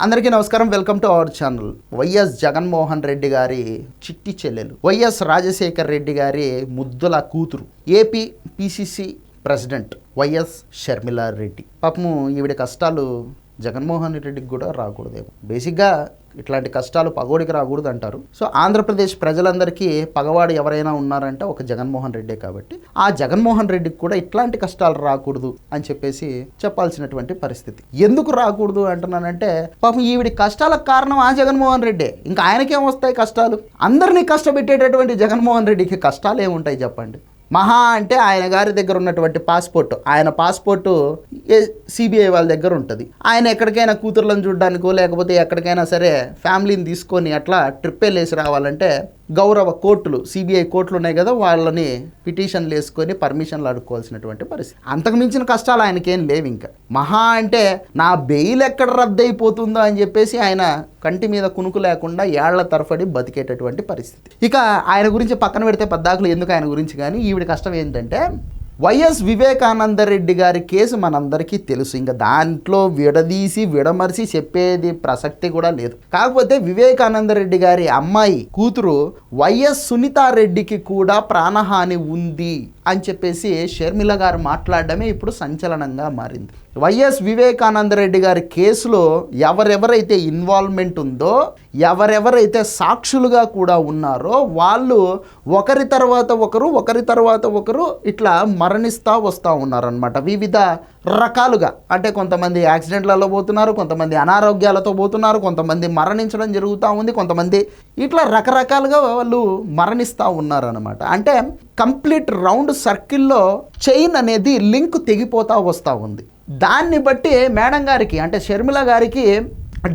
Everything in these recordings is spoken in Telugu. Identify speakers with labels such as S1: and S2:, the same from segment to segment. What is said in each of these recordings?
S1: అందరికీ నమస్కారం. Welcome to our channel YS Jaganmohan Reddy గారి చిట్టి చెల్లెలు. వైఎస్ రాజశేఖర్ రెడ్డి గారి ముద్దుల కూతురు. AP PCC president YS Sharmila Reddy పాపము ఈవిడ కష్టాలు జగన్మోహన్ రెడ్డికి కూడా రాకూడదేమో. బేసిక్గా ఇట్లాంటి కష్టాలు పగోడికి రాకూడదు అంటారు. సో ఆంధ్రప్రదేశ్ ప్రజలందరికీ పగవాడు ఎవరైనా ఉన్నారంటే ఒక జగన్మోహన్ రెడ్డే కాబట్టి ఆ జగన్మోహన్ రెడ్డికి కూడా ఇట్లాంటి కష్టాలు రాకూడదు అని చెప్పేసి చెప్పాల్సినటువంటి పరిస్థితి. ఎందుకు రాకూడదు అంటున్నానంటే పాపం ఈవిడి కష్టాలకు కారణం ఆ జగన్మోహన్ రెడ్డే. ఇంకా ఆయనకేం వస్తాయి కష్టాలు? అందరినీ కష్టపెట్టేటటువంటి జగన్మోహన్ రెడ్డికి కష్టాలు ఏముంటాయి చెప్పండి? మహా అంటే ఆయన గారి దగ్గర ఉన్నటువంటి పాస్పోర్ట్ ఆయన పాస్పోర్టు సిబిఐ వాళ్ళ దగ్గర ఉంటుంది. ఆయన ఎక్కడికైనా కూతుర్లను చూడడానికో లేకపోతే ఎక్కడికైనా సరే ఫ్యామిలీని తీసుకొని అట్లా ట్రిప్ వెళ్ళేసి రావాలంటే గౌరవ కోర్టులు సిబిఐ కోర్టులు ఉన్నాయి కదా వాళ్ళని పిటిషన్లు వేసుకొని పర్మిషన్లు అడుక్కోవాల్సినటువంటి పరిస్థితి. అంతకు మించిన కష్టాలు ఆయనకేం లేవు ఇంకా. మహా అంటే నా బెయిల్ ఎక్కడ రద్దయిపోతుందో అని చెప్పేసి ఆయన కంటి మీద కునుకు లేకుండా ఏళ్ళ తరఫడి బతికేటటువంటి పరిస్థితి. ఇక ఆయన గురించి పక్కన పెడితే పద్దాకులు ఎందుకు ఆయన గురించి కానీ ఈవిడ కష్టం ఏంటంటే వైఎస్ వివేకానంద రెడ్డి గారి కేసు మనందరికీ తెలుసు. ఇంకా దాంట్లో విడదీసి విడమర్చి చెప్పేది ప్రసక్తి కూడా లేదు. కాకపోతే వివేకానంద రెడ్డి గారి అమ్మాయి కూతురు వైఎస్ సునీతారెడ్డికి కూడా ప్రాణహాని ఉంది అని చెప్పేసి షర్మిల గారు మాట్లాడడమే ఇప్పుడు సంచలనంగా మారింది. వైఎస్ వివేకానంద రెడ్డి గారి కేసులో ఎవరెవరైతే ఇన్వాల్వ్మెంట్ ఉందో ఎవరెవరైతే సాక్షులుగా కూడా ఉన్నారో వాళ్ళు ఒకరి తర్వాత ఒకరు ఒకరి తర్వాత ఒకరు ఇట్లా మరణిస్తూ వస్తూ ఉన్నారనమాట వివిధ రకాలుగా. అంటే కొంతమంది యాక్సిడెంట్లలో పోతున్నారు కొంతమంది అనారోగ్యాలతో పోతున్నారు కొంతమంది మరణించడం జరుగుతూ ఉంది కొంతమంది ఇట్లా రకరకాలుగా వాళ్ళు మరణిస్తూ ఉన్నారనమాట అంటే కంప్లీట్ రౌండ్ సర్కిల్లో చైన్ అనేది లింక్ తెగిపోతూ వస్తూ ఉంది. దాన్ని బట్టి మేడం గారికి అంటే షర్మిల గారికి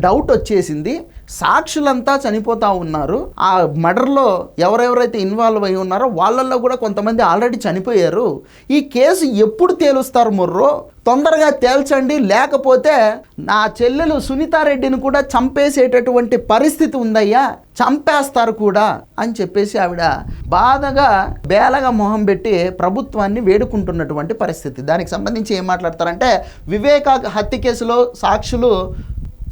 S1: డౌట్ వచ్చేసింది. సాక్షులంతా చనిపోతూ ఉన్నారు. ఆ మర్డర్లో ఎవరెవరైతే ఇన్వాల్వ్ అయి ఉన్నారో వాళ్ళల్లో కూడా కొంతమంది ఆల్రెడీ చనిపోయారు. ఈ కేసు ఎప్పుడు తేలుస్తారు ముర్రో? తొందరగా తేల్చండి. లేకపోతే నా చెల్లెలు సునీతారెడ్డిని కూడా చంపేసేటటువంటి పరిస్థితి ఉందయ్యా. చంపేస్తారు కూడా అని చెప్పేసి ఆవిడ బాధగా బేలగా మొహం పెట్టి ప్రభుత్వాన్ని వేడుకుంటున్నటువంటి పరిస్థితి. దానికి సంబంధించి ఏం మాట్లాడతారంటే వివేక హత్య కేసులో సాక్షులు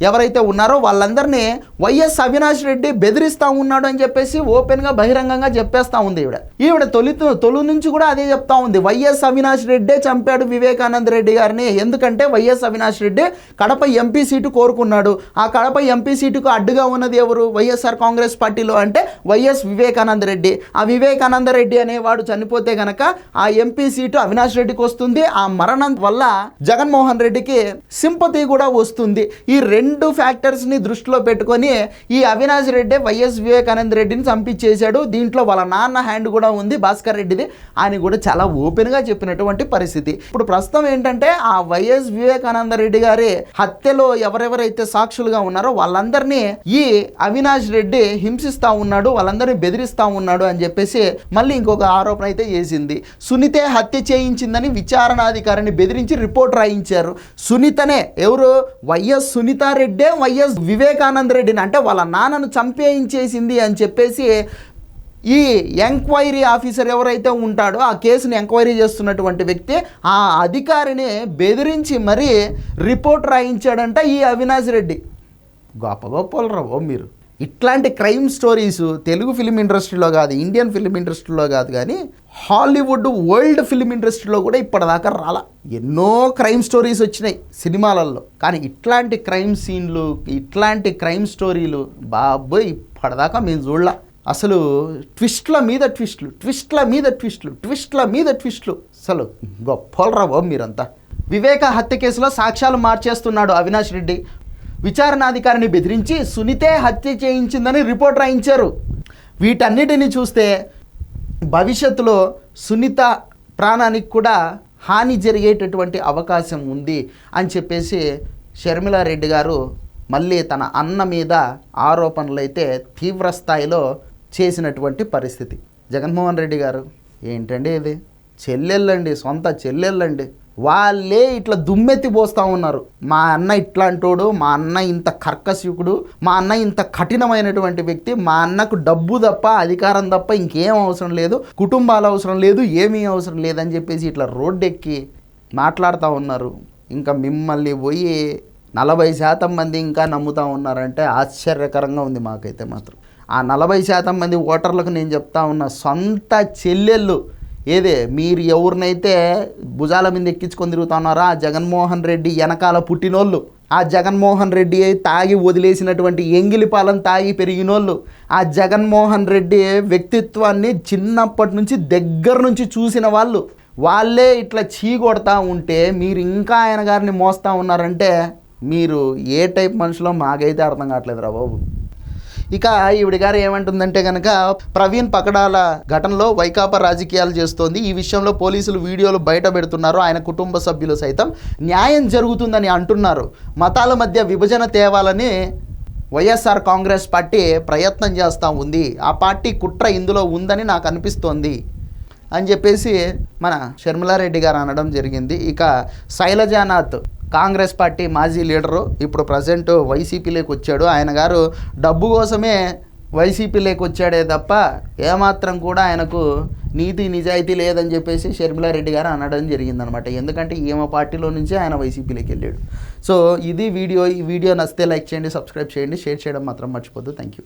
S1: ఎవరైతే ఉన్నారో వాళ్ళందరినీ వైఎస్ అవినాష్ రెడ్డి బెదిరిస్తూ ఉన్నాడు అని చెప్పేసి ఓపెన్గా బహిరంగంగా చెప్పేస్తూ ఉంది ఈవిడ. ఈవిడ తొలి తొలి నుంచి కూడా అదే చెప్తా ఉంది. వైఎస్ అవినాష్ రెడ్డే చంపాడు వివేకానంద రెడ్డి గారిని. ఎందుకంటే YS Avinash Reddy Kadapa MP seat కోరుకున్నాడు. ఆ కడప ఎంపీ సీటుకు అడ్డుగా ఉన్నది ఎవరు? వైఎస్ఆర్ కాంగ్రెస్ పార్టీలో అంటే వైఎస్ వివేకానంద రెడ్డి. ఆ వివేకానంద రెడ్డి అనేవాడు చనిపోతే గనక ఆ ఎంపీ సీటు అవినాష్ రెడ్డికి వస్తుంది. ఆ మరణం వల్ల జగన్మోహన్ రెడ్డికి సింపతి కూడా వస్తుంది. ఈ రెండు రెండు ఫ్యాక్టర్స్ని దృష్టిలో పెట్టుకొని ఈ అవినాష్ రెడ్డి వైఎస్ వివేకానంద రెడ్డిని చంపించేశాడు. దీంట్లో వాళ్ళ నాన్న హ్యాండ్ కూడా ఉంది భాస్కర్ రెడ్డిది. అని కూడా చాలా ఓపెన్గా చెప్పినటువంటి పరిస్థితి. ఇప్పుడు ప్రస్తుతం ఏంటంటే ఆ వైఎస్ వివేకానంద రెడ్డి గారి హత్యలో ఎవరెవరైతే సాక్షులుగా ఉన్నారో వాళ్ళందరినీ ఈ అవినాష్ రెడ్డి హింసిస్తూ ఉన్నాడు వాళ్ళందరినీ బెదిరిస్తూ ఉన్నాడు అని చెప్పేసి మళ్ళీ ఇంకొక ఆరోపణ అయితే చేసింది సునీతే హత్య చేయించిందని విచారణాధికారిని బెదిరించి రిపోర్ట్ రాయించారు. సునీతనే ఎవరు? వైఎస్ సునీత రెడ్డే వైఎస్ వివేకానంద రెడ్డిని అంటే వాళ్ళ నాన్నను చంపేయించేసింది అని చెప్పేసి ఈ ఎంక్వైరీ ఆఫీసర్ ఎవరైతే ఉంటాడో ఆ కేసుని ఎంక్వైరీ చేస్తున్నటువంటి వ్యక్తి ఆ అధికారిని బెదిరించి మరీ రిపోర్ట్ రాయించాడంట ఈ అవినాష్ రెడ్డి. గొప్ప గొప్పలు రావు మీరు. ఇట్లాంటి క్రైమ్ స్టోరీస్ తెలుగు ఫిలిం ఇండస్ట్రీలో కాదు ఇండియన్ ఫిలిం ఇండస్ట్రీలో కాదు కానీ హాలీవుడ్ వరల్డ్ ఫిలిం ఇండస్ట్రీలో కూడా ఇప్పటిదాకా రాల. ఎన్నో క్రైమ్ స్టోరీస్ వచ్చినాయి సినిమాలలో కానీ ఇట్లాంటి క్రైమ్ సీన్లు ఇట్లాంటి క్రైమ్ స్టోరీలు బాబోయ్ ఇప్పటిదాకా మేము చూడలా. అసలు ట్విస్ట్ల మీద ట్విస్ట్లు ట్విస్ట్ల మీద ట్విస్ట్లు ట్విస్ట్ల మీద ట్విస్ట్లు. అసలు గొప్పలరా బాబు మీరంతా. వివేక హత్య కేసులో సాక్ష్యాలు మార్చేస్తున్నాడు అవినాష్ రెడ్డి. విచారణాధికారిని బెదిరించి సునీతే హత్య చేయించిందని రిపోర్ట్ రాయించారు. వీటన్నిటిని చూస్తే భవిష్యత్తులో సునీత ప్రాణానికి కూడా హాని జరిగేటటువంటి అవకాశం ఉంది అని చెప్పేసి షర్మిలారెడ్డి గారు మళ్ళీ తన అన్న మీద ఆరోపణలు అయితే తీవ్ర స్థాయిలో చేసినటువంటి పరిస్థితి. జగన్మోహన్ రెడ్డి గారు ఏంటండి ఇది? చెల్లెళ్ళండి సొంత చెల్లెళ్ళండి. వాళ్ళే ఇట్లా దుమ్మెత్తి పోస్తూ ఉన్నారు. మా అన్న ఇట్లాంటోడు మా అన్న ఇంత కర్కశికుడు మా అన్న ఇంత కఠినమైనటువంటి వ్యక్తి మా అన్నకు డబ్బు తప్ప అధికారం తప్ప ఇంకేం అవసరం లేదు కుటుంబాలు అవసరం లేదు ఏమీ అవసరం లేదని చెప్పేసి ఇట్లా రోడ్డెక్కి మాట్లాడుతూ ఉన్నారు. ఇంకా మిమ్మల్ని పోయి నలభై శాతం మంది ఇంకా నమ్ముతా ఉన్నారంటే ఆశ్చర్యకరంగా ఉంది మాకైతే మాత్రం. ఆ నలభై శాతం మంది ఓటర్లకు నేను చెప్తా ఉన్న సొంత చెల్లెళ్ళు ఏదే? మీరు ఎవరినైతే భుజాల మీద ఎక్కించుకొని తిరుగుతున్నారో ఆ జగన్మోహన్ రెడ్డి వెనకాల పుట్టినోళ్ళు ఆ జగన్మోహన్ రెడ్డి తాగి వదిలేసినటువంటి ఎంగిలిపాలను తాగి పెరిగినోళ్ళు ఆ జగన్మోహన్ రెడ్డి వ్యక్తిత్వాన్ని చిన్నప్పటి నుంచి దగ్గర నుంచి చూసిన వాళ్ళు వాళ్ళే ఇట్లా చీకొడతా ఉంటే మీరు ఇంకా ఆయన గారిని మోస్తూ ఉన్నారంటే మీరు ఏ టైప్ మనుషులో మాకైతే అర్థం కావట్లేదురా బాబు. ఇక ఈవిడ గారు ఏమంటుందంటే కనుక ప్రవీణ్ పకడాల ఘటనలో వైకాపా రాజకీయాలు చేస్తోంది. ఈ విషయంలో పోలీసులు వీడియోలు బయట పెడుతున్నారు. ఆయన కుటుంబ సభ్యులు సైతం న్యాయం జరుగుతుందని అంటున్నారు. మతాల మధ్య విభజన తేవాలని వైఎస్ఆర్ కాంగ్రెస్ పార్టీ ప్రయత్నం చేస్తూ ఉంది. ఆ పార్టీ కుట్ర ఇందులో ఉందని నాకు అనిపిస్తోంది అని చెప్పేసి మన షర్మిలారెడ్డి గారు అనడం జరిగింది. ఇక శైలజానాథ్ కాంగ్రెస్ పార్టీ మాజీ లీడరు ఇప్పుడు ప్రజెంట్ వైసీపీలోకి వచ్చాడు. ఆయన గారు డబ్బు కోసమే వైసీపీలోకి వచ్చాడే తప్ప ఏమాత్రం కూడా ఆయనకు నీతి నిజాయితీ లేదని చెప్పేసి షర్మిలారెడ్డి గారు అనడం జరిగిందనమాట. ఎందుకంటే ఈమె పార్టీలో నుంచి ఆయన వైసీపీలోకి వెళ్ళాడు. సో ఇది వీడియో. ఈ వీడియో నచ్చితే లైక్ చేయండి సబ్స్క్రైబ్ చేయండి షేర్ చేయడం మాత్రం మర్చిపోద్దు. Thank you